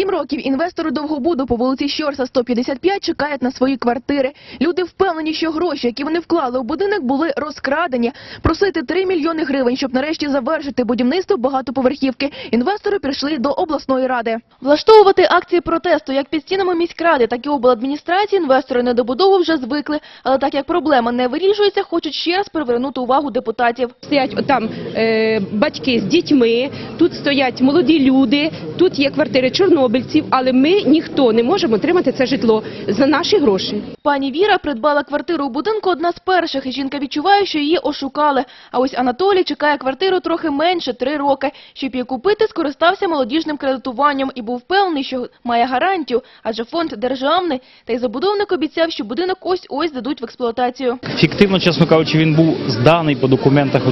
Сім років інвестори Довгобуду по вулиці Щорса 155 чекають на свої квартири. Люди впевнені, що гроші, які вони вклали у будинок, були розкрадені. Просити 3 мільйони гривень, щоб нарешті завершити будівництво багатоповерхівки. Інвестори прийшли до обласної ради. Влаштовувати акції протесту як під стінами міськради, так і обладміністрації інвестори недобудову вже звикли. Але так як проблема не вирішується, хочуть ще раз привернути увагу депутатів. Стоять там е, батьки з дітьми, тут стоять молоді люди, тут є квартири чорнобильців, але ми ніхто не можемо отримати це житло за наші гроші. Пані Віра придбала квартиру у будинку одна з перших, і жінка відчуває, що її ошукали. А ось Анатолій чекає квартиру трохи менше – три роки. Щоб її купити, скористався молодіжним кредитуванням і був впевнений, що має гарантію, адже фонд державний. Та й забудовник обіцяв, що будинок ось-ось дадуть в експлуатацію. Фіктивно, чесно кажучи, він був зданий по документах у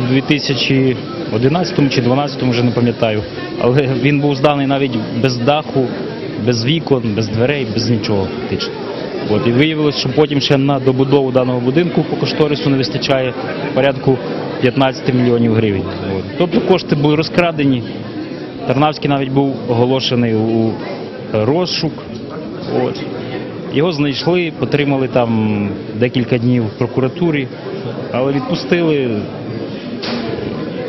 2011 чи 2012, вже не пам'ятаю. Але він був зданий навіть без даху, без вікон, без дверей, без нічого фактично. От, і виявилось, що потім ще на добудову даного будинку по кошторису не вистачає порядку 15 мільйонів гривень. От. Тобто кошти були розкрадені. Тарнавський навіть був оголошений у розшук. От. Його знайшли, потримали там декілька днів в прокуратурі, але відпустили,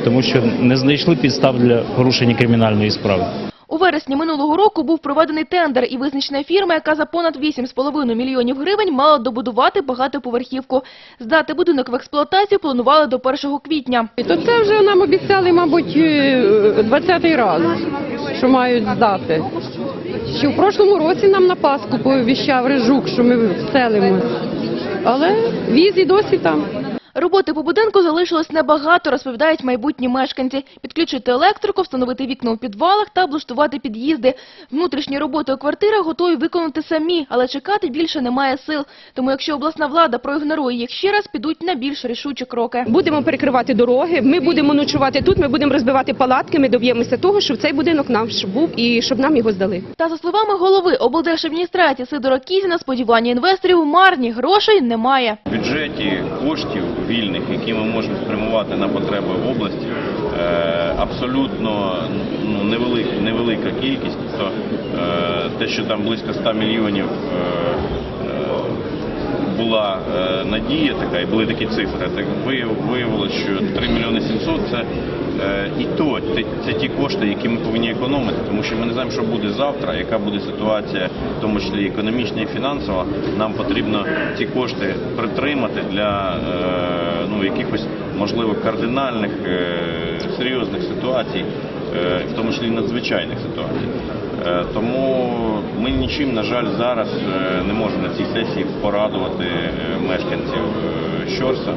тому що не знайшли підстав для порушення кримінальної справи. У вересні минулого року був проведений тендер і визначена фірма, яка за понад 8,5 мільйонів гривень мала добудувати багатоповерхівку. Здати будинок в експлуатацію планували до 1 квітня. То це вже нам обіцяли, мабуть, е, 20-й раз, що мають здати. Ще в прошлому році нам на Пасху повіщав Рижук, що ми вселимо. Але віз і досі там. Роботи по будинку залишилось небагато, розповідають майбутні мешканці. Підключити електрику, встановити вікна у підвалах та облаштувати під'їзди. Внутрішні роботи у квартирах готові виконати самі, але чекати більше немає сил. Тому якщо обласна влада проігнорує їх ще раз, підуть на більш рішучі кроки. Будемо перекривати дороги, ми будемо ночувати тут, ми будемо розбивати палатки, ми доб'ємося того, щоб цей будинок наш був і щоб нам його здали. Та за словами голови облдержадміністрації Сидора Кізіна, сподівання інвесторів марні, грошей немає. В бюджеті коштів вільних, які ми можемо спрямувати на потреби в області, е, абсолютно ну, невелика, невелика кількість. Тобто е, те, що там близько 100 мільйонів е, була е, надія така, і були такі цифри, так вияв- виявилося, що 3 мільйони 700 це е, і то це, це ті кошти, які ми повинні економити, тому що ми не знаємо, що буде завтра, яка буде ситуація, в тому числі економічна і фінансова. Нам потрібно ці кошти притримати для е, ну, якихось можливо кардинальних серйозних ситуацій, в тому числі надзвичайних ситуацій. Е, Тому ми нічим, на жаль, зараз е, не можемо на цій сесії порадувати е, мешканців Щорса.